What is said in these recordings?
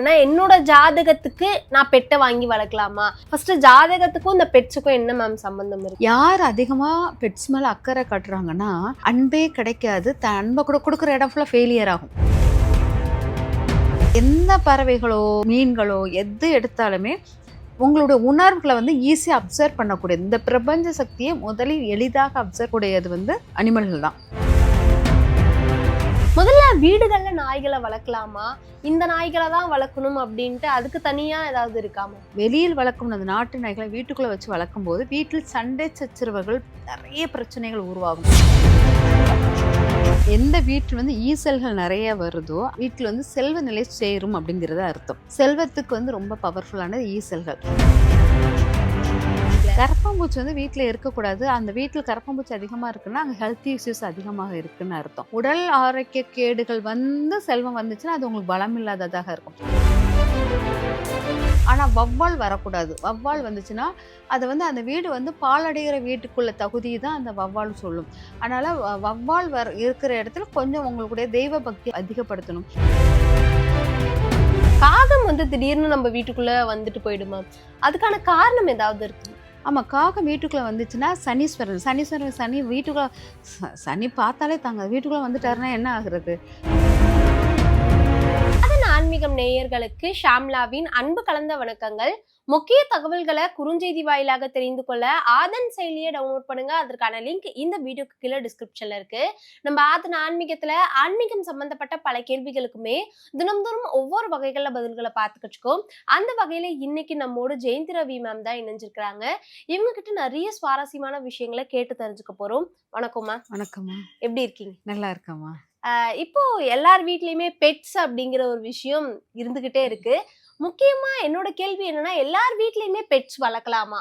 என்னோட ஜாதகத்துக்கு நான் பெட்டை வாங்கி வளர்க்கலாமா? ஃபர்ஸ்ட் ஜாதகத்துக்கும் இந்த பெட்ஸுக்கும் என்ன மேம் சம்பந்தம் இருக்கு? யார் அதிகமா பெட்ஸ் மேல அக்கறை காட்டுறாங்கன்னா அன்பே கிடைக்காது. தன் அன்பை கூட கொடுக்குற இடம் ஃபுல்லா ஃபெயிலியர் ஆகும். எந்த பறவைகளோ மீன்களோ எது எடுத்தாலுமே உங்களுடைய உணர்வுகளை வந்து ஈஸியாக அப்சர்வ் பண்ணக்கூடிய இந்த பிரபஞ்ச சக்தியை முதலில் எளிதாக அப்சர்வ் கூடியது வந்து அனிமல்கள் தான். முதல்ல வீடுகளில் நாய்களை வளர்க்கலாமா? இந்த நாய்களை தான் வளர்க்கணும் அப்படின்ட்டு அதுக்கு தனியாக ஏதாவது இருக்காமா? வெளியில் வளர்க்கும் அந்த நாட்டு நாய்களை வீட்டுக்குள்ளே வச்சு வளர்க்கும் போது வீட்டில் சண்டை சச்சரவுகள் நிறைய பிரச்சனைகள் உருவாகும். எந்த வீட்டில் வந்து ஈசல்கள் நிறைய வருதோ வீட்டில் வந்து செல்வ நிலை சேரும் அப்படிங்கிறது அர்த்தம். செல்வத்துக்கு வந்து ரொம்ப பவர்ஃபுல்லானது ஈசல்கள். கரப்பாம்பூச்சி வந்து வீட்டில் இருக்கக்கூடாது. அந்த வீட்டில் கரப்பாம்பூச்சி அதிகமாக இருக்குன்னா அங்கே ஹெல்த் இஷ்யூஸ் அதிகமாக இருக்குன்னு அர்த்தம். உடல் ஆரோக்கிய கேடுகள் வந்து செல்வம் வந்துச்சுன்னா அது உங்களுக்கு பலம் இல்லாததாக இருக்கும். ஆனால் வவ்வால் வரக்கூடாது. வவ்வால் வந்துச்சுன்னா அதை வந்து அந்த வீடு வந்து பாலடைகிற வீட்டுக்குள்ள தகுதி தான் அந்த வவ்வால் சொல்லும். அதனால் வ- வவ்வால் வர இருக்கிற இடத்துல கொஞ்சம் உங்களுடைய தெய்வ பக்தி அதிகப்படுத்தணும். காகம் வந்து திடீர்னு நம்ம வீட்டுக்குள்ளே வந்துட்டு போயிடுமா? அதுக்கான காரணம் ஏதாவது இருக்குது ஆமாம் காகம் வீட்டுக்குள்ளே வந்துச்சுன்னா சனீஸ்வரன் சனீஸ்வரன் சனி வீட்டுக்குள்ளே சனி பார்த்தாலே தாங்க வீட்டுக்குள்ளே வந்துட்டாருன்னா என்ன ஆகுறது? ஆன்மீகம் நேயர்களுக்கு ஷாம்லாவின் அன்பு கலந்த வணக்கங்கள். முக்கிய தகவல்களை குறுஞ்செய்தி வாயிலாக தெரிந்து கொள்ள ஆதன் செயலியை டவுன்லோட் பண்ணுங்க. அதற்கான லிங்க் இந்த வீடியோக்கு கீழே டிஸ்கிரிப்ஷன்ல இருக்கு. நம்ம ஆதன் ஆன்மீகத்துல ஆன்மீகம் சம்பந்தப்பட்ட பல கேள்விகளுக்குமே தினம்தோறும் ஒவ்வொரு வகைகள்ல பதில்களை பார்த்துக்கிச்சுக்கோம் அந்த வகையில இன்னைக்கு நம்மோடு ஜெயந்தி ரவி மேம் தான் இணைஞ்சிருக்கிறாங்க. இவங்க கிட்ட நிறைய சுவாரஸ்யமான விஷயங்களை கேட்டு தெரிஞ்சுக்க போறோம். வணக்கம்மா. வணக்கம்மா. எப்படி இருக்கீங்க? நல்லா இருக்கம்மா. இப்போ எல்லார் வீட்லயுமே பெட்ஸ் அப்படிங்கிற ஒரு விஷயம் இருந்துகிட்டே இருக்கு. முக்கியமா என்னோட கேள்வி என்னன்னா எல்லார் வீட்லயுமே பெட்ஸ் வளர்க்கலாமா?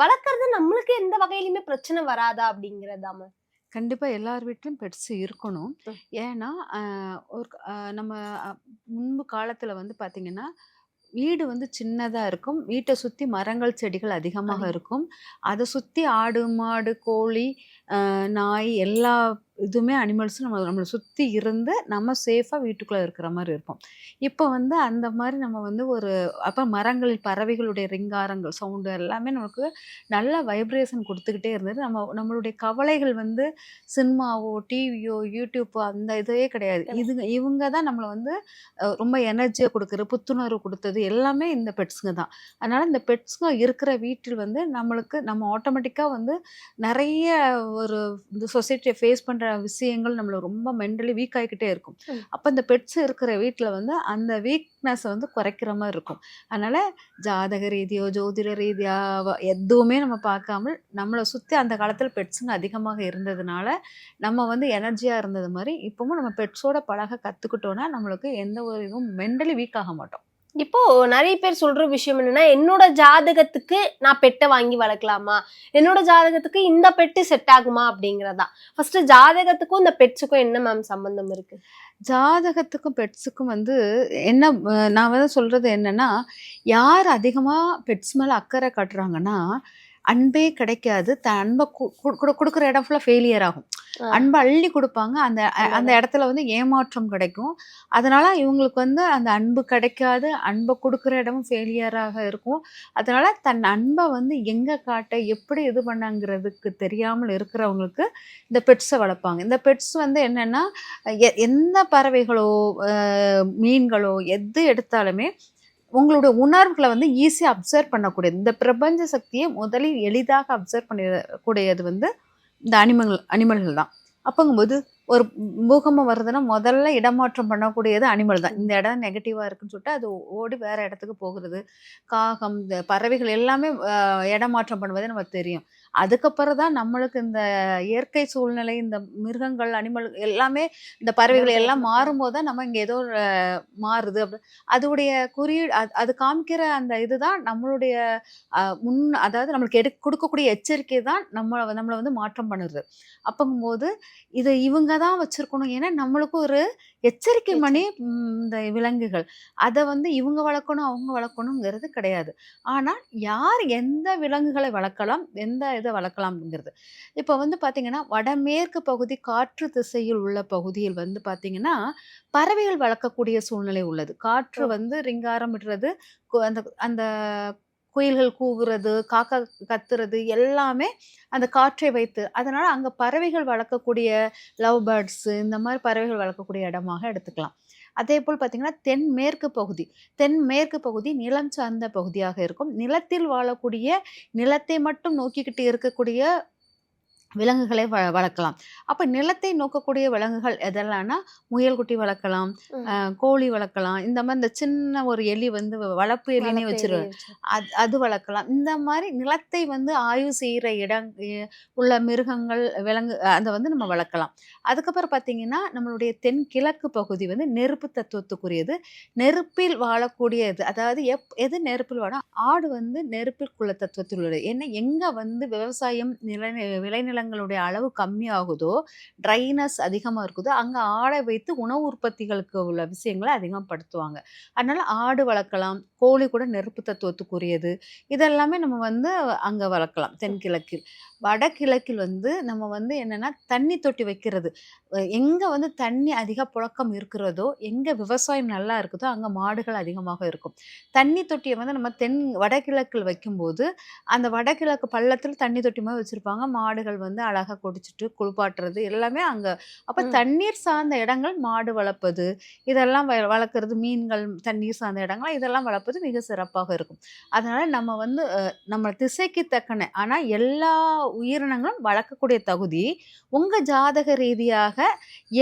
வளர்க்கறது நம்மளுக்கு எந்த வகையிலுமே பிரச்சனை வராதா அப்படிங்கறதாம கண்டிப்பாக எல்லார் வீட்லையும் பெட்ஸ் இருக்கணும். ஏன்னா ஒரு நம்ம முன்பு காலத்தில் வந்து பார்த்திங்கன்னா வீடு வந்து சின்னதாக இருக்கும். வீட்டை சுற்றி மரங்கள் செடிகள் அதிகமாக அதிகம். இருக்கும். அதை சுற்றி ஆடு மாடு கோழி நாய் எல்லா இதுவுமே அனிமல்ஸும் நம்ம நம்மளை சுற்றி இருந்து நம்ம சேஃபாக வீட்டுக்குள்ளே இருக்கிற மாதிரி இருப்போம் இப்போ வந்து அந்த மாதிரி நம்ம வந்து ஒரு அப்போ மரங்களில் பறவைகளுடைய ரிங்காரங்கள் சவுண்டு எல்லாமே நமக்கு நல்ல வைப்ரேஷன் கொடுத்துக்கிட்டே இருந்தது. நம்ம நம்மளுடைய கவலைகள் வந்து சினிமாவோ டிவியோ யூடியூப்போ அந்த இதே கிடையாது. இதுங்க இவங்க தான் நம்மளை வந்து ரொம்ப எனர்ஜியை கொடுக்குறது புத்துணர்வு கொடுத்தது எல்லாமே இந்த பெட்ஸுங்க தான். அதனால் இந்த பெட்ஸுங்க இருக்கிற வீட்டில் வந்து நம்மளுக்கு நம்ம ஆட்டோமேட்டிக்காக வந்து நிறைய ஒரு இந்த சொசைட்டியை ஃபேஸ் பண்ணுற விஷயங்கள் நம்மளை ரொம்ப மென்டலி வீக் ஆகிக்கிட்டே இருக்கும். அப்போ இந்த பெட்ஸ் இருக்கிற வீட்டில் வந்து அந்த வீக்னஸை வந்து குறைக்கிற மாதிரி இருக்கும். அதனால் ஜாதக ரீதியோ ஜோதிட ரீதியாக எதுவுமே நம்ம பார்க்காம நம்மளை சுற்றி அந்த காலத்தில் பெட்ஸுங்க அதிகமாக இருந்ததுனால நம்ம வந்து எனர்ஜியாக இருந்தது மாதிரி இப்போவும் நம்ம பெட்ஸோட பழக கற்றுக்கிட்டோன்னா நம்மளுக்கு எந்த ஒரு இதுவும் மென்டலி வீக் ஆக மாட்டோம். இப்போ நிறைய பேர் சொல்ற விஷயம் என்னன்னா என்னோட ஜாதகத்துக்கு நான் பெட்டை வாங்கி வளர்க்கலாமா? என்னோட ஜாதகத்துக்கு இந்த பெட்டு செட் ஆகுமா அப்படிங்கறதா? ஃபர்ஸ்ட் ஜாதகத்துக்கும் இந்த பெட்ஸுக்கும் என்ன மேம் சம்பந்தம் இருக்கு? ஜாதகத்துக்கும் பெட்ஸுக்கும் வந்து என்ன நான் வந்து சொல்கிறது என்னென்னா யார் அதிகமாக பெட்ஸ் மேலே அக்கறை காட்டுறாங்கன்னா அன்பே கிடைக்காது. தன் அன்பை கொடுக்குற இடம் ஃபுல்லாக ஃபெயிலியர் ஆகும். அன்பை அள்ளி கொடுப்பாங்க. அந்த அந்த இடத்துல வந்து ஏமாற்றம் கிடைக்கும். அதனால இவங்களுக்கு வந்து அந்த அன்பு கிடைக்காது. அன்பை கொடுக்குற இடமும் ஃபெயிலியராக இருக்கும். அதனால தன் அன்பை வந்து எங்கே காட்ட எப்படி இது பண்ணாங்கிறதுக்கு தெரியாமல் இருக்கிறவங்களுக்கு இந்த பெட்ஸை வளர்ப்பாங்க. இந்த பெட்ஸ் வந்து என்னென்னா எ- எந்த பறவைகளோ மீன்களோ எது எடுத்தாலுமே உங்களுடைய உணர்வுகளை வந்து ஈஸியாக அப்சர்வ் பண்ணக்கூடியது. இந்த பிரபஞ்ச சக்தியை முதலில் எளிதாக அப்சர்வ் பண்ணக்கூடியது வந்து இந்த அனிமல் அனிமல்கள் தான். அப்போங்கும்போது ஒரு பூகம்பம் வருதுன்னா முதல்ல இடமாற்றம் பண்ணக்கூடியது அனிமல் தான். இந்த இடம் நெகட்டிவாக இருக்குன்னு சொல்லிட்டு அது ஓடி வேறு இடத்துக்கு போகிறது. காகம் இந்த பறவைகள் எல்லாமே இடமாற்றம் பண்ணுவது நமக்கு தெரியும். அதுக்கப்புறம் தான் நம்மளுக்கு இந்த இயற்கை சூழ்நிலை இந்த மிருகங்கள் அனிமல் எல்லாமே இந்த பறவைகள் எல்லாம் மாறும்போது தான் நம்ம இங்கே ஏதோ மாறுது. அப்படி அதோடைய குறியீடு அது அது காமிக்கிற அந்த இதுதான் நம்மளுடைய முன் அதாவது நம்மளுக்கு எடு கொடுக்கக்கூடிய எச்சரிக்கை தான் நம்மளை நம்மளை வந்து மாற்றம் பண்ணுது. அப்பங்கும்போது இதை இவங்க தான் வச்சிருக்கணும். ஏன்னா நம்மளுக்கு ஒரு எச்சரிக்கை மணி இந்த விலங்குகள். அதை வந்து இவங்க வளர்க்கணும் அவங்க வளர்க்கணுங்கிறது கிடையாது. ஆனால் யார் எந்த விலங்குகளை வளர்க்கலாம் எந்த இதை வளர்க்கலாம்ங்கிறது. இப்போ வந்து பார்த்தீங்கன்னா வடமேற்கு பகுதி காற்று திசையில் உள்ள பகுதியில் வந்து பார்த்தீங்கன்னா பறவைகள் வளர்க்கக்கூடிய சூழ்நிலை உள்ளது. காற்று. வந்து ரிங்காரம் விடுறது அந்த அந்த குயில்கள் கூவுறது காக்கா கத்துறது எல்லாமே அந்த காற்றை வைத்து அதனால அங்க பறவைகள் வளர்க்கக்கூடிய லவ் பேர்ட்ஸ் இந்த மாதிரி பறவைகள் வளர்க்கக்கூடிய இடமாக எடுத்துக்கலாம். அதே போல் பார்த்தீங்கன்னா தென்மேற்கு பகுதி. தென்மேற்கு பகுதி நிலம் சார்ந்த பகுதியாக இருக்கும். நிலத்தில் வாழக்கூடிய நிலத்தை மட்டும் நோக்கிக்கிட்டு இருக்கக்கூடிய விலங்குகளை வ வளர்க்கலாம். அப்போ நிலத்தை நோக்கக்கூடிய விலங்குகள் எதெல்லாம்னா முயல்குட்டி வளர்க்கலாம் கோழி வளர்க்கலாம். இந்த மாதிரி இந்த சின்ன ஒரு எலி வந்து வளர்ப்பு எலினே வளர்ப்பு வச்சிரு எலி வச்சிரு- அது அது வளர்க்கலாம். இந்த மாதிரி நிலத்தை வந்து ஆய்வு செய்கிற இடம் உள்ள மிருகங்கள் விலங்கு அதை வந்து நம்ம வளர்க்கலாம். அதுக்கப்புறம் பார்த்தீங்கன்னா நம்மளுடைய தென்கிழக்கு பகுதி வந்து நெருப்பு தத்துவத்துக்குரியது. நெருப்பில் வாழக்கூடியது அதாவது எப் எது நெருப்பில் வாழும்? ஆடு வந்து நெருப்பிற்குள்ள தத்துவத்தில் உள்ளது. ஏன்னா எங்கே வந்து விவசாயம் நில விளைநிலங்களுடைய அளவு கம்மியாகுதோ ட்ரைனஸ் அதிகமாக இருக்குதோ அங்கே ஆடை வைத்து உணவு உற்பத்திகளுக்கு உள்ள விஷயங்களை அதிகப்படுத்துவாங்க. அதனால ஆடு வளர்க்கலாம் கோழி கூட நெருப்பு தத்துவத்துக்குரியது. இதெல்லாமே நம்ம வந்து அங்கே வளர்க்கலாம். தென்கிழக்கில். வடகிழக்கில் வந்து நம்ம வந்து என்னன்னா தண்ணி தொட்டி வைக்கிறது. எங்க வந்து தண்ணி அதிக புழக்கம் இருக்கிறதோ எங்க விவசாயம் நல்லா இருக்குதோ அங்க மாடுகள் அதிகமாக இருக்கும். தண்ணி தொட்டியை வந்து நம்ம தென் வடகிழக்கில் வைக்கும்போது அந்த வடகிழக்கு பள்ளத்தில் தண்ணி தொட்டி மாதிரி வச்சிருப்பாங்க. மாடுகள் வந்து அழகா குடிச்சிட்டு குளிப்பாட்டுறது எல்லாமே அங்க. அப்ப. தண்ணீர் சார்ந்த இடங்கள் மாடு வளர்ப்பது இதெல்லாம் வ- வளர்க்கறது மீன்கள் தண்ணீர் சார்ந்த இடங்கள் இதெல்லாம் வளர்ப்பது மிக சிறப்பாக இருக்கும். அதனால் நம்ம வந்து நம்ம திசைக்கு தக்கன ஆனால் எல்லா உயிரினங்களும் வளர்க்கக்கூடிய தகுதி உங்கள் ஜாதக ரீதியாக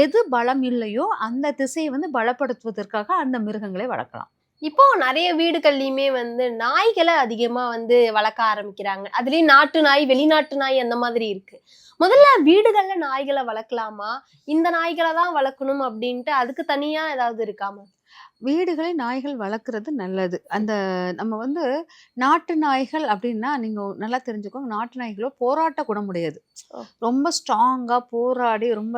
எது பலம் இல்லையோ அந்த திசையை வந்து பலப்படுத்துவதற்காக அந்த மிருகங்களை வளர்க்கலாம். இப்போ நிறைய வீடுகள்லையுமே வந்து நாய்களை அதிகமா வந்து வளர்க்க ஆரம்பிக்கிறாங்க. அதுலயும் நாட்டு நாய் வெளிநாட்டு நாய் அந்த மாதிரி இருக்கு. முதல்ல வீடுகள்ல நாய்களை வளர்க்கலாமா? இந்த நாய்களை தான் வளர்க்கணும் அப்படின்ட்டு அதுக்கு தனியா ஏதாவது இருக்காமா வீடுகளில் நாய்கள் வளர்க்குறது நல்லது. அந்த நம்ம வந்து நாட்டு நாய்கள் அப்படின்னா நீங்கள் நல்லா தெரிஞ்சுக்கோங்க. நாட்டு நாய்களோ போராட்ட குணமுடையது ஓ. ரொம்ப ஸ்ட்ராங்காக போராடி ரொம்ப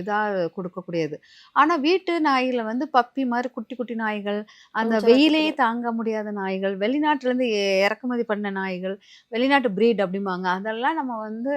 இதாக கொடுக்கக்கூடியது. ஆனால் வீட்டு நாய்களை வந்து பப்பி மாதிரி குட்டி குட்டி நாய்கள் அந்த கொஞ்சம் வெயிலே வளர்த்துக்கலாம். தாங்க முடியாத நாய்கள் வெளிநாட்டுலேருந்து இறக்குமதி பண்ண நாய்கள் வெளிநாட்டு breed அப்படிம்பாங்க. அதெல்லாம் நம்ம வந்து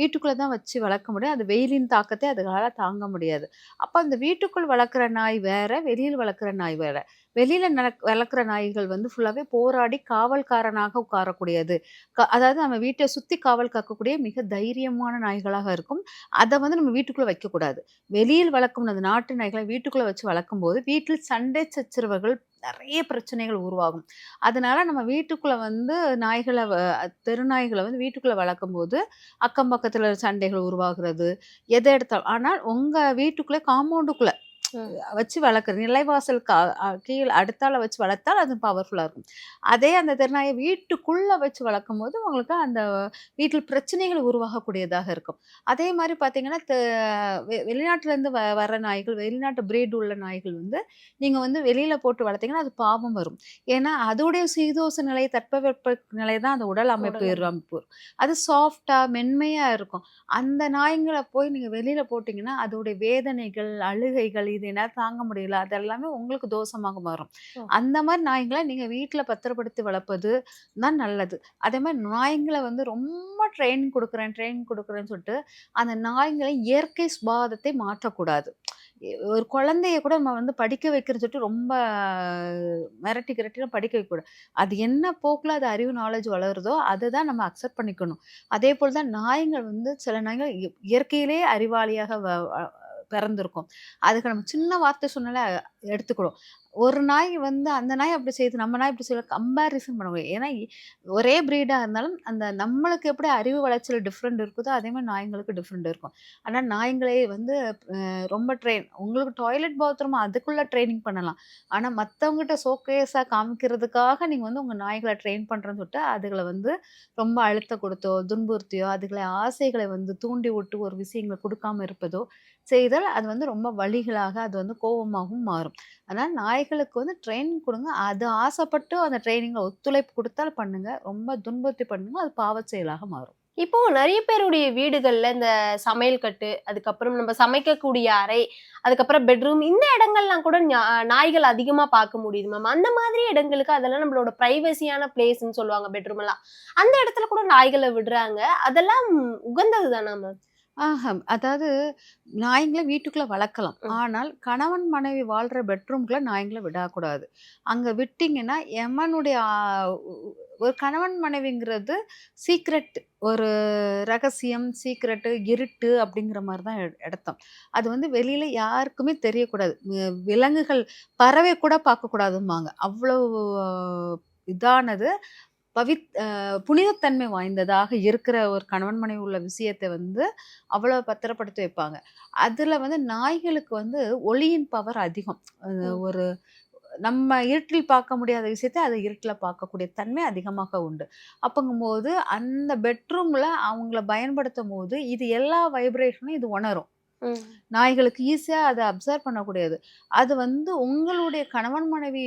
வீட்டுக்குள்ளே தான் வச்சு வளர்க்க முடியும். அது வெயிலின் தாக்கத்தை அதுகளால் தாங்க முடியாது. அப்போ அந்த வீட்டுக்குள் வளர்க்குற நாய் வேற வெளியில் வளர்க்குற நாய் வேற. வெளியில நடக் வளர்க்குற நாய்கள் வந்து ஃபுல்லாவே போராடி காவல்காரனாக உட்காரக்கூடியது. க- அதாவது நம்ம வீட்டை சுத்தி காவல் காக்கக்கூடிய மிக தைரியமான நாய்களாக இருக்கும். அதை வந்து நம்ம வீட்டுக்குள்ள வைக்கக்கூடாது. வெளியில் வளர்க்கும் அந்த நாட்டு நாய்களை வீட்டுக்குள்ள வச்சு வளர்க்கும் போது வீட்டில் சண்டை சச்சரவுகள் நிறைய பிரச்சனைகள் உருவாகும். அதனால நம்ம வீட்டுக்குள்ள வந்து நாய்களை வ- தெருநாய்களை வந்து வீட்டுக்குள்ள வளர்க்கும் போது அக்கம் பக்கத்துல சண்டைகள் உருவாகிறது. எதை எடுத்தாலும் ஆனால் உங்க வீட்டுக்குள்ள காம்பவுண்டுக்குள்ள வச்சு வளர்க்குறது நிலைவாசலுக்கு கீழ் அடுத்தால வச்சு வளர்த்தால் அது பவர்ஃபுல்லாக இருக்கும். அதே அந்த தெருநாயை வீட்டுக்குள்ளே வச்சு வளர்க்கும் போது உங்களுக்கு அந்த வீட்டில் பிரச்சனைகள் உருவாகக்கூடியதாக இருக்கும். அதே மாதிரி பார்த்தீங்கன்னா வெளிநாட்டுலேருந்து வ வர நாய்கள் வெளிநாட்டு பிரீட் உள்ள நாய்கள் வந்து நீங்கள் வந்து வெளியில் போட்டு வளர்த்தீங்கன்னா அது பாவம் வரும். ஏன்னா அதோடைய சீதோச நிலை தட்பவெப்ப நிலை தான் அந்த உடல் அமைப்பு அமைப்பு. அது சாஃப்டாக மென்மையாக இருக்கும். அந்த நாய்ங்களை போய் நீங்கள் வெளியில் போட்டிங்கன்னா அதோடைய வேதனைகள் அழுகைகள் இது என்ன தாங்க முடியல. அதெல்லாமே உங்களுக்கு தோஷமாக மாறும். அந்த மாதிரி நாய்களை நீங்கள் வீட்டில் பத்திரப்படுத்தி வளர்ப்பது தான் நல்லது. அதே மாதிரி நாய்ங்களை வந்து ரொம்ப ட்ரெயின் கொடுக்குறேன் ட்ரெயின் கொடுக்குறேன்னு சொல்லிட்டு அந்த நாய்களை இயற்கை சுபாதத்தை மாற்றக்கூடாது. ஒரு குழந்தைய கூட நம்ம வந்து படிக்க வைக்கிறேன்னு சொல்லிட்டு ரொம்ப மிரட்டி கிரட்டிலாம் படிக்க வைக்கக்கூடாது அது என்ன போக்கில் அது அறிவு நாலேஜ் வளருதோ அதை தான் நம்ம அக்செப்ட் பண்ணிக்கணும். அதே போல் தான் நாய்கள் வந்து சில நாய்கள் இய- இயற்கையிலே அறிவாளியாக பிறந்திருக்கும். அதுக்கு நம்ம சின்ன வார்த்தை சொன்னாலே எடுத்துக்கிறோம் ஒரு நாய் வந்து அந்த நாய் அப்படி செய்யுது நம்ம நாய் இப்படி செய்யல கம்பேரிசன் பண்ண முடியும் ஏன்னா ஒரே ப்ரீடாக இருந்தாலும் அந்த நம்மளுக்கு எப்படி அறிவு வளர்ச்சியில் டிஃப்ரெண்ட் இருக்குதோ அதே மாதிரி நாய்ங்களுக்கு டிஃப்ரெண்ட் இருக்கும். ஆனால் நாய்ங்களே வந்து ரொம்ப ட்ரெயின் உங்களுக்கு டாய்லெட் பாத்ரூம் அதுக்குள்ளே ட்ரைனிங் பண்ணலாம். ஆனால் மற்றவங்ககிட்ட சோக்கேஸாக காமிக்கிறதுக்காக நீங்கள் வந்து உங்கள் நாய்களை ட்ரெயின் பண்ணுறேன்னு சொல்லிட்டு அதுகளை வந்து ரொம்ப அழுத்த கொடுத்தோ துன்புறுத்தியோ அதுகளை ஆசைகளை வந்து தூண்டி விட்டு ஒரு விஷயங்களை கொடுக்காம இருப்பதோ செய்தால் அது வந்து ரொம்ப வழிகளாக அது வந்து கோபமாகவும் மாறும். அதனால் நாய்களுக்கு வந்து ட்ரைனிங் கொடுங்க. அது ஆசைப்பட்டு அந்த ட்ரைனிங்கில் ஒத்துழைப்பு கொடுத்தால் பண்ணுங்கள் ரொம்ப துன்புறுத்தி பண்ணுங்க. அது பாவச் செயலாக மாறும். இப்போ நிறைய பேருடைய வீடுகள்ல இந்த சமையல் கட்டு அதுக்கப்புறம் நம்ம சமைக்கக்கூடிய அறை அதுக்கப்புறம் பெட்ரூம் இந்த இடங்கள்லாம் கூட நாய்கள் அதிகமா பார்க்க முடியுது மேம் அந்த மாதிரி இடங்களுக்கு அதெல்லாம் நம்மளோட பிரைவசியான பிளேஸ்ன்னு சொல்லுவாங்க பெட்ரூம் எல்லாம். அந்த இடத்துல கூட நாய்களை விடுறாங்க. அதெல்லாம் உகந்தது தானா மேம் ஆஹா அதாவது நாய்ங்களை வீட்டுக்குள்ள வளர்க்கலாம். ஆனால் கணவன் மனைவி வாழ்ற பெட்ரூம்குள்ள நாய்ங்களை விடக்கூடாது. அங்க விட்டீங்கன்னா எமனுடைய உ- ஒரு கணவன் மனைவிங்கிறது சீக்ரெட் ஒரு ரகசியம் சீக்ரெட்டு இருட்டு அப்படிங்கிற மாதிரி தான் இடத்தம் அது வந்து வெளியில யாருக்குமே தெரியக்கூடாது. விலங்குகள் பறவை கூட பார்க்கக்கூடாதும்பாங்க. அவ்வளவு ஆ, இதானது. பவித் புனிதத்தன்மை வாய்ந்ததாக இருக்கிற ஒரு கணவன் மனைவி உள்ள விஷயத்தை வந்து அவ்வளோ பத்திரப்படுத்தி வைப்பாங்க. அதில் வந்து நாய்களுக்கு வந்து ஒளியின் பவர் அதிகம். ஒரு நம்ம இருட்டில் பார்க்க முடியாத விஷயத்தை அதை இருட்டில் பார்க்கக்கூடிய தன்மை அதிகமாக உண்டு. அப்பங்கும்போது அந்த பெட்ரூமில் அவங்கள பயன்படுத்தும் போது இது எல்லா வைப்ரேஷனும் இது உணரும். நாய்களுக்கு ஈஸியாக அதை அப்சர்வ் பண்ணக்கூடியது. அது வந்து உங்களுடைய கணவன் மனைவி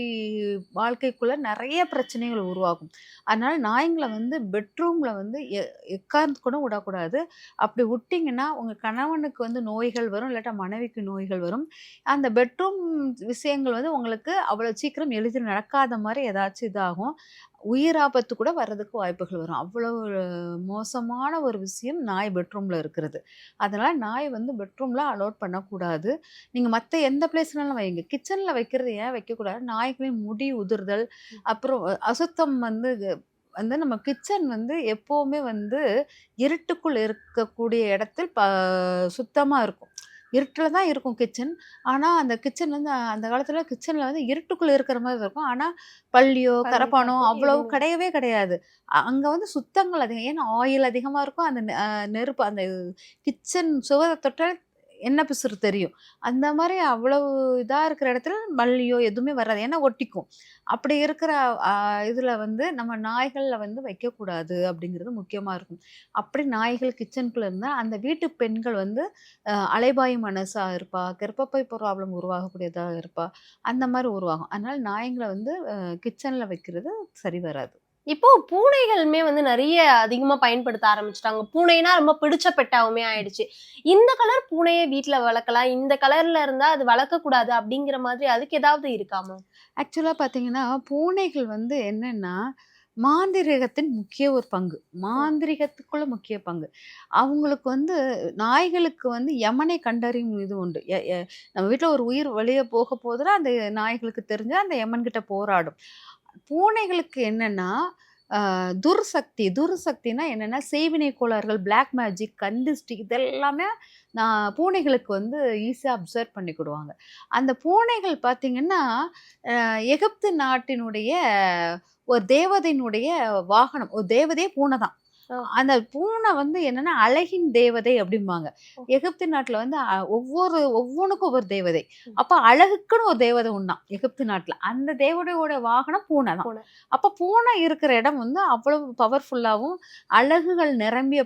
வாழ்க்கைக்குள்ள நிறைய பிரச்சனைகள் உருவாகும். அதனால் நாய்ங்களை வந்து பெட்ரூமில் வந்து எ- எக்கார்ந்து கூட விடக்கூடாது. அப்படி விட்டிங்கன்னா உங்கள் கணவனுக்கு வந்து நோய்கள் வரும் இல்லாட்டா மனைவிக்கு நோய்கள் வரும். அந்த பெட்ரூம் விஷயங்கள் வந்து உங்களுக்கு அவ்வளோ சீக்கிரம் எளிதில் நடக்காத மாதிரி ஏதாச்சும் இதாகும். உயிர் ஆபத்து கூட வர்றதுக்கு வாய்ப்புகள் வரும். அவ்வளோ மோசமான ஒரு விஷயம் நாய் பெட்ரூமில் இருக்கிறது. அதனால் நாய் வந்து பெட்ரூமில் அலோட் பண்ணக்கூடாது. நீங்கள் மற்ற எந்த பிளேஸ்னாலும் வைங்க. கிச்சனில் வைக்கிறது ஏன் வைக்கக்கூடாது? நாய்களின் முடி உதிர்தல் அப்புறம் அசுத்தம் வந்து வந்து நம்ம கிச்சன் வந்து எப்போவுமே வந்து இருட்டுக்குள் இருக்கக்கூடிய இடத்தில் ப சுத்தமாக இருக்கும். இருட்டில் தான் இருக்கும் கிச்சன் ஆனால் அந்த கிச்சன் வந்து அந்த காலத்தில் கிச்சனில் வந்து இருட்டுக்குள்ளே இருக்கிற மாதிரி இருக்கும். ஆனால் பள்ளியோ பள்ளி, கரப்பானோ எதுவும் கிடையவே கிடையாது. அங்கே வந்து சுத்தங்கள் அதிகம். ஏன்னா ஆயில் அதிகமாக இருக்கும். அந்த நெருப்பு அந்த கிச்சன் சுவரை தொட்டால் என்ன பிசுறு தெரியும். அந்த மாதிரி அவ்வளவு இதாக இருக்கிற இடத்துல மல்லியோ எதுவுமே வராது. ஏன்னா ஒட்டிக்கும். அப்படி இருக்கிற இதில் வந்து நம்ம நாய்களில் வந்து வைக்கக்கூடாது அப்படிங்கிறது முக்கியமாக இருக்கும். அப்படி நாய்கள் கிச்சனுக்குள்ளே இருந்தால் அந்த வீட்டு பெண்கள் வந்து அஹ், அலைபாய் மனசாக இருப்பா. கர்ப்பப்பை ப்ராப்ளம் உருவாகக்கூடியதாக இருப்பா. அந்த மாதிரி உருவாகும். அதனால் நாய்களை வந்து கிச்சனில் வைக்கிறது சரி வராது. இப்போ பூனைகளுமே வந்து நிறைய அதிகமா பயன்படுத்த ஆரம்பிச்சிட்டாங்க. பூனைனா ரொம்ப பிடிச்ச பெட்டாவுமே ஆயிடுச்சு. இந்த கலர் பூனையை வீட்டுல வளர்க்கலாம் இந்த கலர்ல இருந்தா அது வளர்க்க கூடாது அப்படிங்கிற மாதிரி அதுக்கு ஏதாவது இருக்காமா ஆக்சுவலாக பாத்தீங்கன்னா பூனைகள் வந்து என்னன்னா மாந்திரீகத்தின் முக்கிய ஒரு பங்கு. மாந்திரிகத்துக்குள்ள முக்கிய பங்கு. அவங்களுக்கு வந்து நாய்களுக்கு வந்து யமனை கண்டறியும் இது உண்டு. எ- நம்ம வீட்டில் ஒரு உயிர் வெளியே போக போதுன்னா அந்த நாய்களுக்கு தெரிஞ்சால் அந்த யமன்கிட்ட போராடும். பூனைகளுக்கு என்னென்னா துர்சக்தி. துர்சக்தினா என்னென்னா செய்வினை கோளாறுகள் பிளாக் மேஜிக் கண்டிஸ்டிக் இதெல்லாமே நான் பூனைகளுக்கு வந்து ஈஸியாக அப்சர்வ் பண்ணிக்கிடுவாங்க அந்த பூனைகள் பார்த்திங்கன்னா எகிப்து நாட்டினுடைய ஒரு தேவதையினுடைய வாகனம். ஒரு தேவதையே பூனை தான் அந்த பூனை வந்து என்னன்னா அழகின் தேவதை அப்படிம்பாங்க. எகிப்து நாட்டுல வந்து ஒவ்வொரு ஒவ்வொன்றுக்கும் ஒவ்வொரு தேவதை. அப்ப அழகுக்குன்னு ஒரு தேவதை உண்டாம் எகிப்து நாட்டுல. அந்த தேவதையோட வாகனம் பூனை தான். அப்ப பூனை இருக்கிற இடம் வந்து அவ்வளவு பவர்ஃபுல்லாகவும் அழகுகள் நிரம்பிய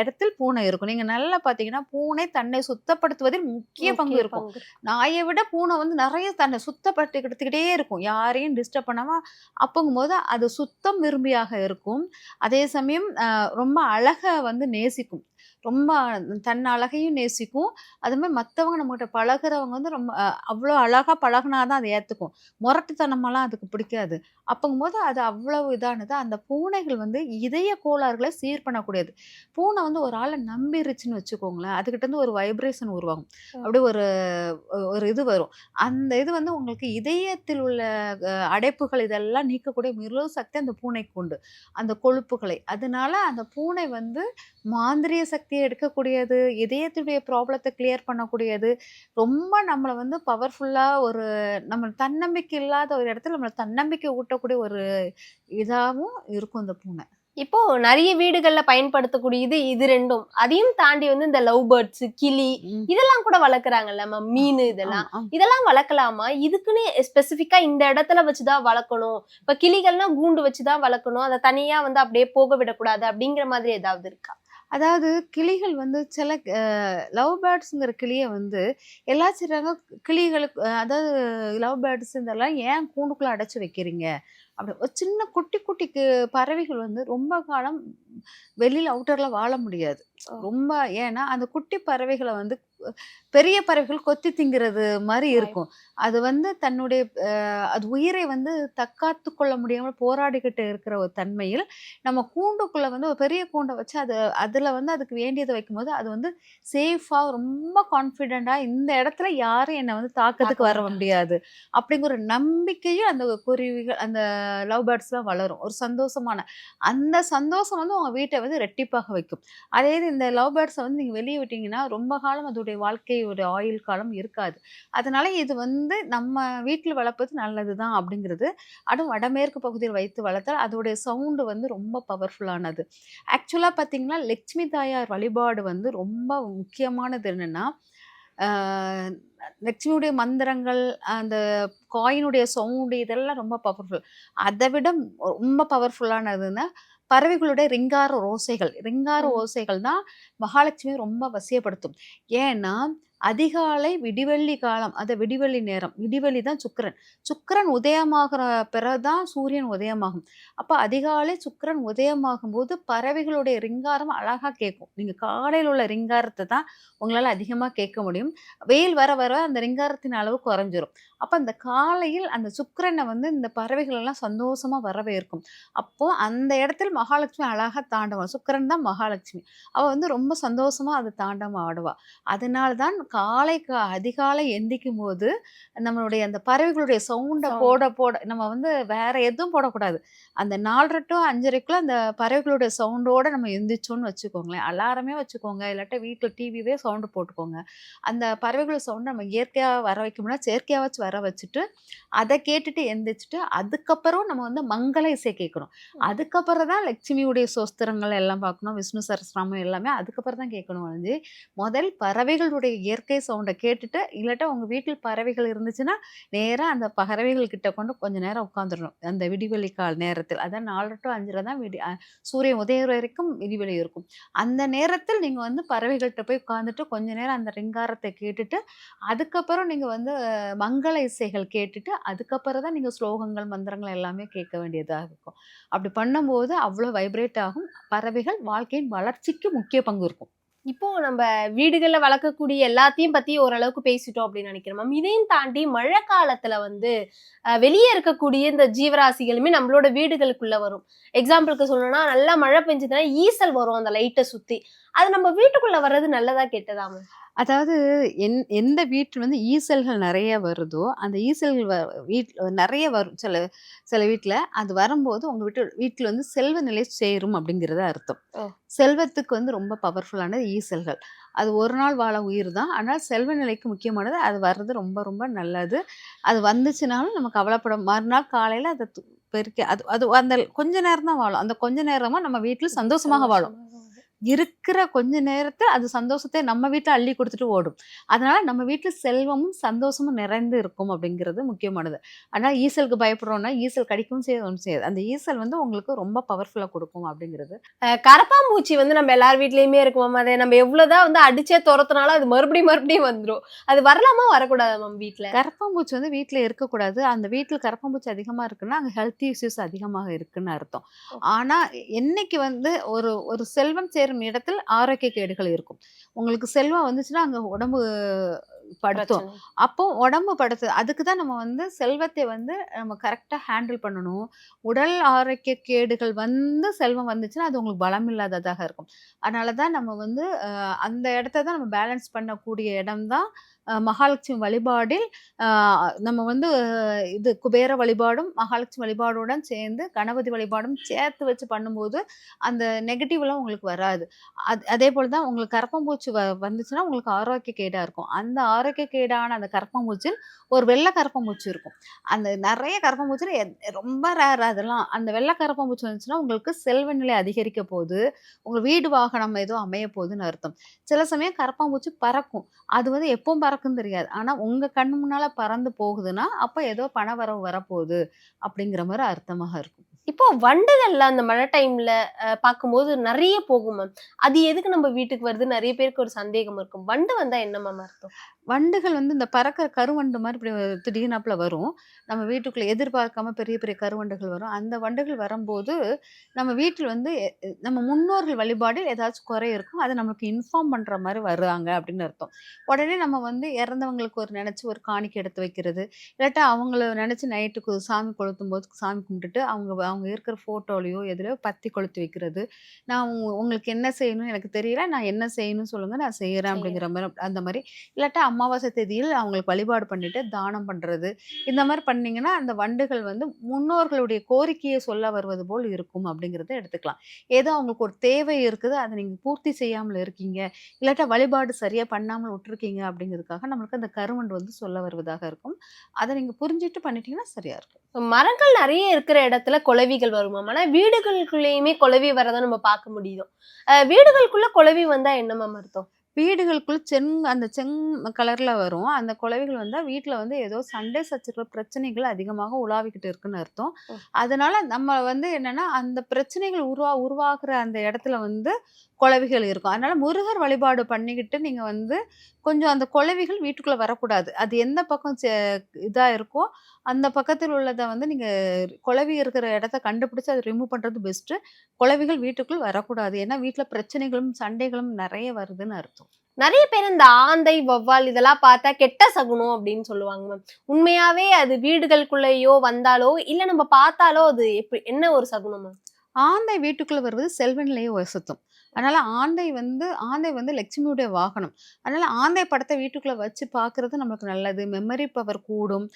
இடத்தில் பூனை இருக்கும். நீங்க நல்லா பாத்தீங்கன்னா பூனை தன்னை சுத்தப்படுத்துவதில் முக்கிய பங்கு இருக்கும். நாயை விட பூனை வந்து நிறைய தன்னை சுத்தப்படுத்திக்கிட்டே இருக்கும். யாரையும் டிஸ்டர்ப் பண்ணாம அப்போங்கும்போது அது சுத்தம் விரும்பியாக இருக்கும். அதே சமயம் ரொம்ப அழகை வந்து நேசிக்கும். ரொம்ப தன் அழகையும் நேசிக்கும். அது மாதிரி மற்றவங்க நம்மகிட்ட பழகுறவங்க வந்து ரொம்ப அவ்வளோ அழகாக பழகுனாதான் அதை ஏற்றுக்கும் முரட்டுத்தனமெல்லாம் அதுக்கு பிடிக்காது. அப்போங்கும்போது அது அவ்வளவு இதானது அந்த பூனைகள் வந்து இதய கோளாறுகளை சீர் பண்ணக்கூடியது. பூனை வந்து ஒரு ஆளை நம்பிருச்சுன்னு வச்சுக்கோங்களேன் அதுக்கிட்ட இருந்து ஒரு வைப்ரேஷன் உருவாகும். அப்படியே ஒரு ஒரு இது வரும். அந்த இது வந்து உங்களுக்கு இதயத்தில் உள்ள அடைப்புகள் இதெல்லாம் நீக்கக்கூடிய மிருக சக்தி அந்த பூனைக்கு உண்டு. அந்த கொழுப்புகளை. அதனால அந்த பூனை வந்து மாந்திரிய சக்தியை எடுக்கக்கூடியது இதயத்துடைய ப்ராப்ளத்தை கிளியர் பண்ணக்கூடியது ரொம்ப நம்மளை வந்து பவர்ஃபுல்லாக ஒரு நம்ம தன்னம்பிக்கை இல்லாத ஒரு இடத்துல நம்மளை தன்னம்பிக்கை ஊட்டக்கூடிய ஒரு இதாகவும் இருக்கும் இந்த பூனை. இப்போ நிறைய வீடுகள்ல பயன்படுத்தக்கூடிய இது இது ரெண்டும். அதையும் தாண்டி வந்து இந்த லவ் பேர்ட்ஸ் கிளி. இதெல்லாம் கூட வளர்க்குறாங்கல்ல மீன் இதெல்லாம். இதெல்லாம் வளர்க்கலாமா? இதுக்குன்னு ஸ்பெசிஃபிக்கா இந்த இடத்துல வச்சுதான் வளர்க்கணும். இப்ப கிளிகள்னா கூண்டு வச்சுதான் வளர்க்கணும். அதை தனியா வந்து அப்படியே போக விடக்கூடாது அப்படிங்கிற மாதிரி ஏதாவது இருக்கா? அதாவது கிளிகள் வந்து சில லவ் பேர்ட்ஸுங்கிற கிளியை வந்து எல்லா செய்கிறாங்க கிளிகளுக்கு அதாவது லவ் பேர்ட்ஸ் இதெல்லாம் ஏன் கூண்டுக்குள்ளே அடைச்சி வைக்கிறீங்க? அப்படி ஒரு சின்ன குட்டி குட்டி கி- பறவைகள் வந்து ரொம்ப காலம் வெளியில் அவுட்டரில் வாழ முடியாது. ரொம்ப ஏன்னா அந்த குட்டி பறவைகளை வந்து பெரிய பறவைகள் கொத்தி திங்கிறது மாதிரி இருக்கும் அது வந்து தன்னுடைய அது உயிரை வந்து தற்காத்து கொள்ள முடியாமல் போராடிக்கிட்டு இருக்கிற ஒரு தன்மையில் நம்ம கூண்டுக்குள்ள வந்து ஒரு பெரிய கூண்டை வச்சு அது அதில் வந்து அதுக்கு வேண்டியதை வைக்கும்போது அது வந்து சேஃபாக ரொம்ப கான்ஃபிடெண்ட்டாக இந்த இடத்துல யாரும் என்னை வந்து தாக்கத்துக்கு தாக்க வர. முடியாது அப்படிங்கிற ஒரு நம்பிக்கையும் அந்த குருவிகள் அந்த லவ் பேர்ட்ஸ்லாம் வளரும். ஒரு சந்தோஷமான அந்த சந்தோஷம் வந்து உங்கள் வீட்டை வந்து ரெட்டிப்பாக வைக்கும். அதே இது இந்த லவ் பேர்ட்ஸை வந்து நீங்கள் வெளியே விட்டிங்கன்னா ரொம்ப காலம் அதோடைய வாழ்க்கையோட ஆயுள் காலம் இருக்காது. அதனால் இது வந்து நம்ம வீட்டில் வளர்ப்பது நல்லது தான் அப்படிங்கிறது அதுவும் வடமேற்கு பகுதியில் வைத்து வளர்த்தால் அதோடைய சவுண்டு வந்து ரொம்ப பவர்ஃபுல்லானது ஆக்சுவலாக பார்த்திங்கன்னா லக்ஷ்மி தாயார் வழிபாடு வந்து ரொம்ப முக்கியமானது என்னென்னா லக்ஷ்மியுடைய மந்திரங்கள் அந்த காயினுடைய சவுண்டு இதெல்லாம் ரொம்ப பவர்ஃபுல் அதை விட ரொம்ப பவர்ஃபுல்லானதுன்னா பறவைகளுடைய ரிங்கார ஓசைகள் ரிங்கார. ஓசைகள் தான் மகாலட்சுமி ரொம்ப வசியப்படுத்தும். ஏன்னா அதிகாலை விடிவெள்ளி காலம் அது விடிவெள்ளி நேரம் விடிவெள்ளி தான் சுக்கரன். சுக்கரன் உதயமாகிற பிறகுதான் சூரியன் உதயமாகும். அப்போ அதிகாலை சுக்கரன் உதயமாகும் போது பறவைகளுடைய ரிங்காரம் அழகாக கேட்கும். நீங்கள் காலையில் உள்ள ரிங்காரத்தை தான் உங்களால் அதிகமாக கேட்க முடியும். வெயில் வர வர அந்த ரிங்காரத்தின் அளவு குறைஞ்சிரும். அப்போ அந்த காலையில் அந்த சுக்கிரனை வந்து இந்த பறவைகள் எல்லாம் சந்தோஷமாக வரவேற்கும். அப்போது அந்த இடத்துல மகாலட்சுமி அழகாக தாண்டவம் சுக்கிரன் தான் மகாலட்சுமி. அவள் வந்து ரொம்ப சந்தோஷமாக அது தாண்டவம் ஆடுவா. அதனால தான் காலை அதிகாலை எந்திக்கும் போது நம்மளுடைய அந்த பறவைகளுடைய சவுண்டை. போட போட நம்ம வந்து வேற எதுவும் போடக்கூடாது. அந்த நாலரை டு அஞ்சரைக்குள்ள அந்த பறவைகளுடைய சவுண்டோட நம்ம எந்திரிச்சோன்னு வச்சுக்கோங்களேன். அலாரமே வச்சுக்கோங்க. இல்லாட்டா வீட்டில் டிவிவே சவுண்டு போட்டுக்கோங்க. அந்த பறவைகள் சவுண்டு நம்ம இயற்கையாக வர வைக்கணும்னா செயற்கையாக வச்சு வர வச்சுட்டு அதை கேட்டுட்டு எந்திரிச்சிட்டு அதுக்கப்புறம் நம்ம வந்து மங்கள இசை கேட்கணும். அதுக்கப்புறம் தான் லட்சுமியுடைய சோஸ்திரங்கள் எல்லாம் பார்க்கணும் விஷ்ணு சரஸ்ராமம் எல்லாமே அதுக்கப்புறம் தான் கேட்கணும் வந்து முதல் பறவைகளுடைய இயற்கை சவுண்டை கேட்டுட்டு இல்லாட்டா உங்கள் வீட்டில் பறவைகள் இருந்துச்சுன்னா நேராக அந்த பறவைகள் கிட்ட கொண்டு கொஞ்ச நேரம் உட்காந்துடணும் அந்த விடிவெளி கால் நேரத்தில். அதான் நாலு டு அஞ்சரை தான் விடி சூரியன் உதயம் வரைக்கும் விடிவெளி இருக்கும். அந்த நேரத்தில் நீங்கள் வந்து பறவைகள்கிட்ட போய் உட்காந்துட்டு கொஞ்ச நேரம் அந்த ரிங்காரத்தை கேட்டுட்டு அதுக்கப்புறம் நீங்கள் வந்து அஹ், மங்கள இசைகள் கேட்டுட்டு அதுக்கப்புறம் தான் நீங்கள் ஸ்லோகங்கள் மந்திரங்கள் எல்லாமே கேட்க வேண்டியதாக இருக்கும். அப்படி பண்ணும்போது அவ்வளோ வைப்ரேட் ஆகும். பறவைகள் வாழ்க்கையின் வளர்ச்சிக்கு முக்கிய பங்கு இருக்கும். இப்போ நம்ம வீடுகளில் வளர்க்கக்கூடிய எல்லாத்தையும் பத்தி ஓரளவுக்கு பேசிட்டோம் அப்படின்னு நினைக்கிறேன். மேம் இதையும் தாண்டி மழை காலத்துல வந்து வெளியே இருக்கக்கூடிய இந்த ஜீவராசிகளுமே நம்மளோட வீடுகளுக்குள்ள வரும். எக்ஸாம்பிளுக்கு சொல்லணும்னா நல்லா மழை பெஞ்சதுன்னா ஈசல் வரும் அந்த லைட்டை சுத்தி. அது நம்ம வீட்டுக்குள்ள வர்றது நல்லதா கெட்டதா மேம்? அதாவது என் எந்த வீட்டில் வந்து ஈசல்கள் நிறைய வருதோ அந்த ஈசல்கள் வ வீட்டில் நிறைய வரும். சில சில வீட்டில் அது வரும்போது உங்கள் வீட்டு வீட்டில் வந்து செல்வ நிலை சேரும் அப்படிங்கிறது அர்த்தம். செல்வத்துக்கு வந்து ரொம்ப பவர்ஃபுல்லானது ஈசல்கள். அது ஒரு நாள் வாழ உயிர் தான். ஆனால் செல்வ நிலைக்கு முக்கியமானது அது வர்றது ரொம்ப ரொம்ப நல்லது. அது வந்துச்சுனாலும் நம்ம கவலைப்பட மறுநாள் காலையில் அதை பெருக்கி அது அது அந்த கொஞ்ச நேரம் தான் வாழும். அந்த கொஞ்ச நேரமாக நம்ம வீட்டில் சந்தோஷமாக வாழும். இருக்கிற கொஞ்ச நேரத்தில் அது சந்தோஷத்தை நம்ம வீட்டில் அள்ளி கொடுத்துட்டு ஓடும். அதனால நம்ம வீட்டில் செல்வமும் சந்தோஷமும் நிறைந்து இருக்கும் அப்படிங்கிறது முக்கியமானது. ஆனால் ஈசலுக்கு பயப்படுறோம்னா ஈசல் கடிக்கவும் செய்யாது ஒன்றும் செய்யாது. அந்த ஈசல் வந்து உங்களுக்கு ரொம்ப பவர்ஃபுல்லாக கொடுக்கும் அப்படிங்கிறது. கரப்பாம்பூச்சி வந்து நம்ம எல்லார் வீட்லயுமே இருக்கும் அதை நம்ம எவ்வளவுதான் வந்து அடிச்சே துரத்துனாலும் அது மறுபடியும் மறுபடியும் வந்துரும். அது வரலாமா வரக்கூடாது மேம் வீட்ல? கரப்பாம்பூச்சி வந்து வீட்டில் இருக்கக்கூடாது. அந்த வீட்டில் கரப்பாம்பூச்சி அதிகமாக இருக்குன்னா அங்கே ஹெல்த் இஷ்யூஸ் அதிகமாக இருக்குன்னு அர்த்தம். ஆனால் என்னைக்கு வந்து ஒரு ஒரு செல்வம் சேரும் இடத்தில் ஆரோக்கிய கேடுகள் இருக்கும். உங்களுக்கு செல்வம் வந்துச்சுன்னா அங்கே உடம்பு படுத்தும். அப்போ உடம்பு படுத்து அதுக்கு தான் நம்ம வந்து செல்வத்தை வந்து நம்ம கரெக்டாக ஹேண்டில் பண்ணணும். உடல் ஆரோக்கிய கேடுகள் வந்து செல்வம் வந்துச்சுன்னா அது உங்களுக்கு பலம் இல்லாததாக இருக்கும். அதனால தான் நம்ம வந்து அந்த இடத்த தான் நம்ம பேலன்ஸ் பண்ணக்கூடிய இடம் தான் மகாலட்சுமி வழிபாடில் நம்ம வந்து இது குபேர வழிபாடும் மகாலட்சுமி வழிபாடுடன் சேர்ந்து கணபதி வழிபாடும் சேர்த்து வச்சு பண்ணும்போது அந்த நெகட்டிவ்லாம் உங்களுக்கு வராது. அது அதே போல் தான் உங்களுக்கு கரப்பாம்பூச்சி வ வந்துச்சுன்னா உங்களுக்கு ஆரோக்கிய கேடாக இருக்கும். அந்த ஆரோக்கியக்கேடான அந்த கரப்பாம்பூச்சில் ஒரு வெள்ளை கரப்பாம்பூச்சி இருக்கும். அந்த நிறைய கரப்பாம்பூச்சியில் ரொம்ப ரேர் அதெல்லாம். அந்த வெள்ளை கரப்பாம்பூச்சி வந்துச்சுன்னா உங்களுக்கு செல்வ நிலை அதிகரிக்க போகுது. உங்கள் வீடு வாகனம் ஏதோ அமைய போகுதுன்னு அர்த்தம். சில சமயம் கரப்பாம்பூச்சி பறக்கும். அது வந்து எப்பவும் பறக்கும் தெரியாது. ஆனால் உங்கள் கண் முன்னால் பறந்து போகுதுன்னா அப்போ ஏதோ பண வரவு வரப்போகுது அப்படிங்கிற மாதிரி அர்த்தமாக இருக்கும். இப்போ வண்டுகள்ல அந்த மழை டைம்ல பார்க்கும்போது நிறைய போகும் மேம் அது எதுக்கு நம்ம வீட்டுக்கு வருது? நிறைய பேருக்கு ஒரு சந்தேகம் இருக்கும். வண்டு வந்தா என்ன மேம் அர்த்தம்? வண்டுகள் வந்து இந்த பறக்கிற கருவண்டு மாதிரி இப்படி திடீர்னாப்புல வரும். நம்ம வீட்டுக்குள்ள எதிர்பார்க்காம பெரிய பெரிய கருவண்டுகள் வரும். அந்த வண்டுகள் வரும்போது நம்ம வீட்டில் வந்து எ- நம்ம முன்னோர்கள் வழிபாடில் ஏதாச்சும் குறை இருக்கும் அதை நமக்கு இன்ஃபார்ம் பண்ற மாதிரி வர்றாங்க அப்படின்னு அர்த்தம். உடனே நம்ம வந்து இறந்தவங்களுக்கு ஒரு நினைச்சு ஒரு காணிக்கை எடுத்து வைக்கிறது. இல்லாட்டா அவங்கள நினைச்சு நைட்டுக்கு சாமி கொளுத்தும் போது சாமி கும்பிட்டுட்டு அவங்க அவங்க இருக்கிற ஃபோட்டோலையோ எதுலையோ பத்தி கொளுத்தி வைக்கிறது. நான் உங்க- உங்களுக்கு என்ன செய்யணும்னு எனக்கு தெரியல. நான் என்ன செய்யணும்னு சொல்லுங்க. நான் செய்யறேன். அப்படிங்கிற மாதிரி அந்த மாதிரி. இல்லாட்டா அமாவாசை தேதியில் அவங்களுக்கு வழிபாடு பண்ணிட்டு தானம் பண்ணுறது இந்த மாதிரி பண்ணீங்கன்னா அந்த வண்டுகள் வந்து முன்னோர்களுடைய கோரிக்கையை சொல்ல வருவது போல் இருக்கும் அப்படிங்கிறத எடுத்துக்கலாம். ஏதோ அவங்களுக்கு ஒரு தேவை இருக்குது அதை நீங்கள் பூர்த்தி செய்யாமல் இருக்கீங்க இல்லாட்டா வழிபாடு சரியாக பண்ணாமல் விட்டுருக்கீங்க அப்படிங்கிறதுக்காக நம்மளுக்கு அந்த கருவண்டு வந்து சொல்ல வருவதாக இருக்கும். அதை நீங்கள் புரிஞ்சுட்டு பண்ணிட்டீங்கன்னா சரியாக இருக்கும். மரங்கள் நிறைய இருக்கிற இடத்துல குலவிகள் வருமா ஆனால் வீடுகளுக்குள்ளேயுமே குலவி வரதை நம்ம பார்க்க முடியும். வீடுகளுக்குள்ளே வீடுகளுக்குள்ள வந்தால் வந்தா என்ன அர்த்தம் வீடுகளுக்குள்ள செங் அந்த செங் கலர்ல வரும் அந்த குளவிகள் வந்தா வீட்ல வந்து ஏதோ சண்டை சச்சரவு பிரச்சனைகள் அதிகமாக உலாவிக்கிட்டு இருக்குன்னு அர்த்தம். அதனால நம்ம வந்து என்னன்னா அந்த பிரச்சனைகள் உருவா உருவாக்குற அந்த இடத்துல வந்து குளவிகள் இருக்கும். அதனால முருகர் வழிபாடு பண்ணிக்கிட்டு நீங்க வந்து கொஞ்சம் அந்த குளவிகள் வீட்டுக்குள்ள வரக்கூடாது. அது எந்த பக்கம் செ- இதா இருக்கோ அந்த பக்கத்தில் உள்ளதை வந்து நீங்க குளவி இருக்கிற இடத்த கண்டுபிடிச்சு அதை ரிமூவ் பண்றது பெஸ்ட் குளவிகள் வீட்டுக்குள் வரக்கூடாது. ஏன்னா வீட்டுல பிரச்சனைகளும் சண்டைகளும் நிறைய வருதுன்னு அர்த்தம். நிறைய பேர் இந்த ஆந்தை வௌவால் இதெல்லாம் பார்த்தா கெட்ட சகுனம் அப்படின்னு சொல்லுவாங்க மேம் உண்மையாவே அது வீடுகளுக்குள்ளேயோ வந்தாலோ இல்ல நம்ம பார்த்தாலோ அது எப்படி என்ன ஒரு சகுனம் மேம் ஆந்தை வீட்டுக்குள்ள வருவது செல்வ நிலையை வசத்தும். அதனால ஆந்தை வந்து ஆந்தை வந்து லட்சுமியுடைய வாகனம். அதனால ஆந்தை படத்தை வீட்டுக்குள்ளே வச்சு பார்க்குறது நம்மளுக்கு நல்லது. மெமரி பவர் கூடும்.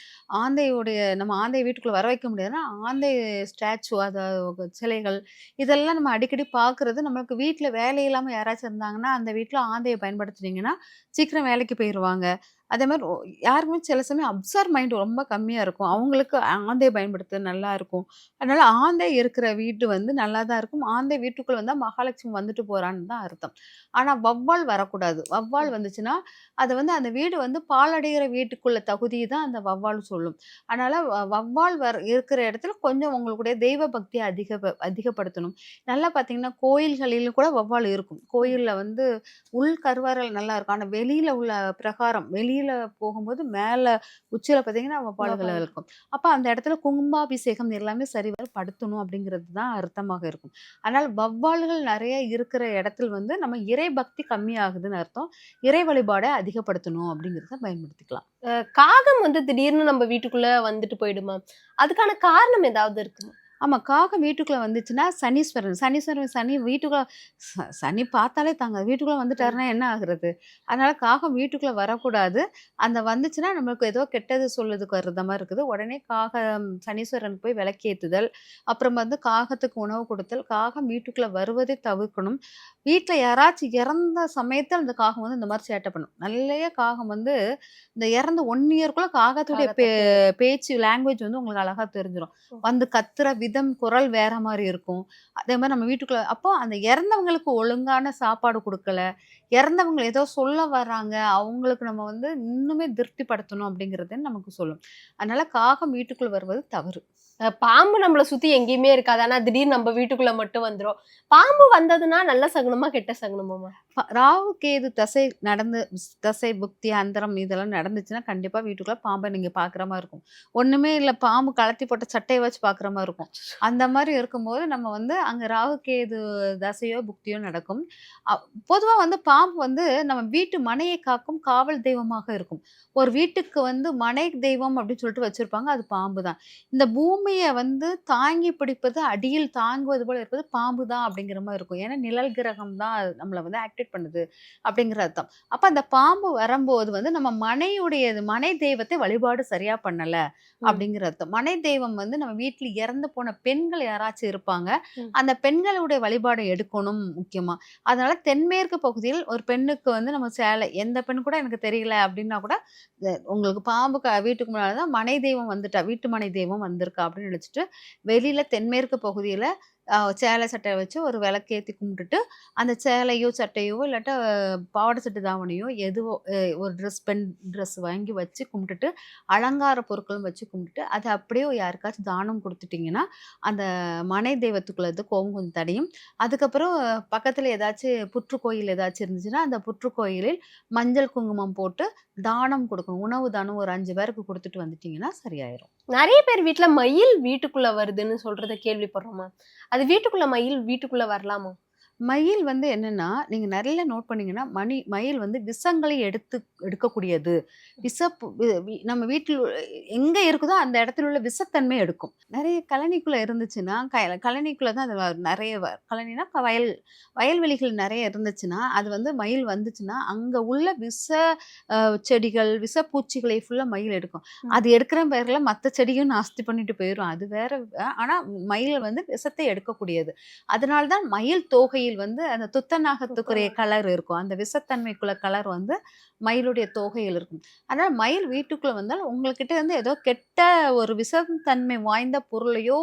ஆந்தையுடைய நம்ம ஆந்தை வீட்டுக்குள்ளே வர வைக்க முடியாதுன்னா ஆந்தை ஸ்டாச்சு அதாவது சிலைகள் இதெல்லாம் நம்ம அடிக்கடி பார்க்குறது நம்மளுக்கு வீட்டில் வேலை இல்லாமல் யாராச்சும் இருந்தாங்கன்னா அந்த வீட்டில் ஆந்தையை பயன்படுத்துனீங்கன்னா சீக்கிரம் வேலைக்கு போயிடுவாங்க அதே மாதிரி யாருக்குமே சில சமயம் அப்சர்வ் மைண்ட் ரொம்ப கம்மியாக இருக்கும். அவங்களுக்கு ஆந்தை பயன்படுத்த நல்லா இருக்கும். அதனால் ஆந்தை இருக்கிற வீடு வந்து நல்லா தான் இருக்கும். ஆந்தை வீட்டுக்குள்ளே வந்தால் மகாலட்சுமி வந்துட்டு போகிறான்னு தான் அர்த்தம். ஆனால் வவ்வால் வரக்கூடாது. வவ்வால் வந்துச்சுன்னா அதை வந்து அந்த வீடு வந்து பாலடைகிற வீட்டுக்குள்ள தகுதி தான் அந்த வவ்வால் சொல்லும். அதனால் வ- வவ்வால் வர இருக்கிற இடத்துல கொஞ்சம் உங்களுடைய தெய்வ பக்தியை அதிக அதிகப்படுத்தணும். நல்லா பார்த்தீங்கன்னா கோயில்களில் கூட வவ்வால் இருக்கும். கோயிலில் வந்து உள் கருவாரல் நல்லா இருக்கும். ஆனால் வெளியில் உள்ள பிரகாரம் வெளியில் போகும்போது மேலே உச்சியில பார்த்தீங்கன்னா வவ்வால். இருக்கும். அப்போ அந்த இடத்துல குங்குமாபிஷேகம் எல்லாமே சரிவர படுத்தணும் அப்படிங்கிறது தான் அர்த்தமாக இருக்கும். அதனால் வவ்வால்கள் நிறைய இருக்கிற இடத்துல வந்து நம்ம இறை பக்தி கம்மியாகுதுன்னு அர்த்தம். இறை வழிபாடை அதிகப்படுத்தணும் அப்படிங்கிறத பயன்படுத்திக்கலாம். காகம் வந்து திடீர்னு நம்ம வீட்டுக்குள்ள வந்துட்டு போயிடுமா? அதுக்கான காரணம் ஏதாவது இருக்கு ஆமா காகம் வீட்டுக்குள்ள வந்துச்சுன்னா சனீஸ்வரன். சனீஸ்வரன் சனி வீட்டுக்குள்ள சனி பார்த்தாலே தாங்க. வீட்டுக்குள்ள வந்துட்டாருன்னா என்ன ஆகுறது? அதனால காகம் வீட்டுக்குள்ள வரக்கூடாது. அந்த வந்துச்சுன்னா நம்மளுக்கு ஏதோ கெட்டது சொல்லுறதுக்கு வர்றத மாதிரி இருக்குது. உடனே காகம் சனீஸ்வரனுக்கு போய் விளக்கேத்துதல். அப்புறம் வந்து காகத்துக்கு உணவு கொடுத்தல். காகம் வீட்டுக்குள்ள வருவதை தவிர்க்கணும். வீட்டில் யாராச்சும் இறந்த சமயத்தில் அந்த காகம் வந்து இந்த மாதிரி சேட்டை பண்ணும். நல்லைய காகம் வந்து இந்த இறந்த ஒன் இயர்க்குள்ள காகத்துடைய காகத்தை பே- பேச்சு லாங்குவேஜ் வந்து உங்களுக்கு அழகா தெரிஞ்சிடும் வந்து கத்துற விதம் குரல் வேற மாதிரி இருக்கும். அதே மாதிரி நம்ம வீட்டுக்குள்ள அப்போ அந்த இறந்தவங்களுக்கு ஒழுங்கான சாப்பாடு கொடுக்கல. இறந்தவங்க ஏதோ சொல்ல வர்றாங்க. அவங்களுக்கு நம்ம வந்து இன்னுமே திருப்திப்படுத்தணும் அப்படிங்கிறது நமக்கு சொல்லும். அதனால காகம் வீட்டுக்குள்ள வருவது தவறு. பாம்பு நம்மளை சுத்தி எங்கேயுமே இருக்காது. ஆனா திடீர்னு நம்ம வீட்டுக்குள்ள மட்டும் வந்துடும் பாம்பு வந்ததுன்னா நல்ல சகுனமா கெட்ட சகுனமா ராகு கேது தசை நடந்து தசை புக்தி அந்தரம் இதெல்லாம் நடந்துச்சுன்னா கண்டிப்பாக வீட்டுக்குள்ளே பாம்பை நீங்கள் பார்க்குற மாதிரி இருக்கும். ஒன்றுமே இல்லை பாம்பு கலத்தி போட்ட சட்டையை வச்சு பார்க்குற மாதிரி இருக்கும். அந்த மாதிரி இருக்கும்போது நம்ம வந்து அங்கே ராகு கேது தசையோ புக்தியோ நடக்கும். பொதுவாக வந்து பாம்பு வந்து நம்ம வீட்டு மனையை காக்கும் காவல் தெய்வமாக இருக்கும். ஒரு வீட்டுக்கு வந்து மனை தெய்வம் அப்படின்னு சொல்லிட்டு வச்சுருப்பாங்க அது பாம்பு தான். இந்த பூமியை வந்து தாங்கி பிடிப்பது அடியில் தாங்குவது போல் இருப்பது பாம்பு தான் அப்படிங்கிற மாதிரி இருக்கும். ஏன்னா நிழல் கிரகம் தான் நம்மளை வந்து ஆக்டிவ் ப்ரொடெக்ட் பண்ணுது அப்படிங்கிற அர்த்தம் அப்ப அந்த பாம்பு வரும்போது வந்து நம்ம மனையுடையது மனை தெய்வத்தை வழிபாடு சரியா பண்ணல அப்படிங்கிற அர்த்தம் மனை தெய்வம் வந்து நம்ம வீட்டுல இறந்து போன பெண்கள் யாராச்சும் இருப்பாங்க. அந்த பெண்களுடைய வழிபாடு எடுக்கணும் முக்கியமா. அதனால தென்மேற்கு பகுதியில் ஒரு பெண்ணுக்கு வந்து நம்ம சேலை எந்த பெண் கூட எனக்கு தெரியல அப்படின்னா கூட உங்களுக்கு பாம்பு வீட்டுக்கு முன்னாடி தான் மனை தெய்வம் வந்துட்டா வீட்டு மனை தெய்வம் வந்திருக்கா அப்படின்னு நினைச்சிட்டு வெளியில தென்மேற்கு பகுதியில சேலை சட்டையை வச்சு ஒரு விளக்கேத்தி கும்பிட்டுட்டு அந்த சேலையோ சட்டையோ இல்லாட்டா பாவாடை சட்டை தாவணியோ எதுவோ ஒரு ட்ரெஸ் பெண் ட்ரெஸ் வாங்கி வச்சு கும்பிட்டுட்டு அலங்கார பொருட்களும் வச்சு கும்பிட்டுட்டு அதை அப்படியே யாருக்காச்சும் தானம் கொடுத்துட்டிங்கன்னா அந்த மனை தெய்வத்துக்குள்ளது இருந்து கோபம் கொஞ்சம் தடையும். அதுக்கப்புறம் பக்கத்தில் ஏதாச்சும் புற்றுக்கோயில் ஏதாச்சும் இருந்துச்சுன்னா அந்த புற்றுக்கோயிலில் மஞ்சள் குங்குமம் போட்டு தானம் கொடுக்கணும். உணவு தானம் ஒரு அஞ்சு பேருக்கு கொடுத்துட்டு வந்துட்டிங்கன்னா சரியாயிரும். நிறைய பேர் வீட்டில் மயில் வீட்டுக்குள்ளே வருதுன்னு சொல்கிறத கேள்விப்படுறோமா? அது வீட்டுக்குள்ள மயில் வீட்டுக்குள்ள வரலாமா? மயில் வந்து என்னன்னா நீங்க நிறைய நோட் பண்ணீங்கன்னா மணி மயில் வந்து விஷங்களை எடுத்து எடுக்கக்கூடியது. விஷ நம்ம வீட்டில் எங்க இருக்குதோ அந்த இடத்துல உள்ள விஷத்தன்மை எடுக்கும். நிறைய கழனிக்குள்ள இருந்துச்சுன்னா க- கழனிக்குள்ள தான் அது நிறைய கழனினா வயல் வயல்வெளிகள் நிறைய இருந்துச்சுன்னா அது வந்து மயில் வந்துச்சுன்னா அங்க உள்ள விஷ செடிகள் விஷ பூச்சிகளை ஃபுல்லா மயில் எடுக்கும். அது எடுக்கிற பேர்ல மற்ற செடியும் நாஸ்தி பண்ணிட்டு போயிடும் அது வேற அஹ், ஆனா மயில் வந்து விஷத்தை எடுக்கக்கூடியது. அதனால தான் மயில் வந்து அந்த துத்தநாகத்துக்குரிய கலர் இருக்கும். அந்த விஷத்தன்மைக்குள்ள கலர் வந்து மயிலுடைய தோகையில் இருக்கும். அதனால மயில் வீட்டுக்குள்ள வந்தால் உங்ககிட்ட இருந்து ஏதோ கெட்ட ஒரு விஷத்தன்மை வாய்ந்த பொருளையோ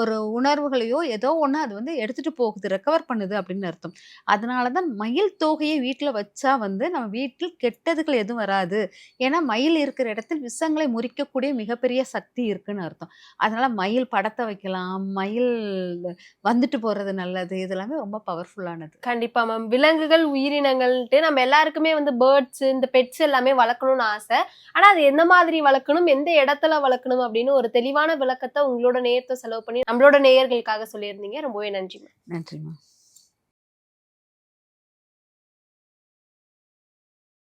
ஒரு உணர்வுகளையோ ஏதோ ஒன்று அது வந்து எடுத்துட்டு போகுது ரெக்கவர் பண்ணுது அப்படின்னு அர்த்தம். அதனால தான் மயில் தோகையை வீட்டில் வச்சா வந்து நம்ம வீட்டில் கெட்டதுகள் எதுவும் வராது. ஏன்னா மயில் இருக்கிற இடத்தில் விஷங்களை முறிக்கக்கூடிய மிகப்பெரிய சக்தி இருக்குன்னு அர்த்தம். அதனால மயில் படத்தை வைக்கலாம் மயில் வந்துட்டு போறது நல்லது இதெல்லாமே ரொம்ப பவர்ஃபுல்லானது கண்டிப்பா மேம் விலங்குகள் உயிரினங்கள்ட்டு நம்ம எல்லாருக்குமே வந்து பேர்ட்ஸ் இந்த பெட்ஸ் எல்லாமே வளர்க்கணும்னு ஆசை. ஆனா அது எந்த மாதிரி வளர்க்கணும் எந்த இடத்துல வளர்க்கணும் அப்படின்னு ஒரு தெளிவான விளக்கத்தை உங்களோட நேரத்தை செலவு பண்ணி நம்மளோட நேயர்களுக்காக சொல்லியிருந்தீங்க. ரொம்பவே நன்றி மேம் நன்றிம்மா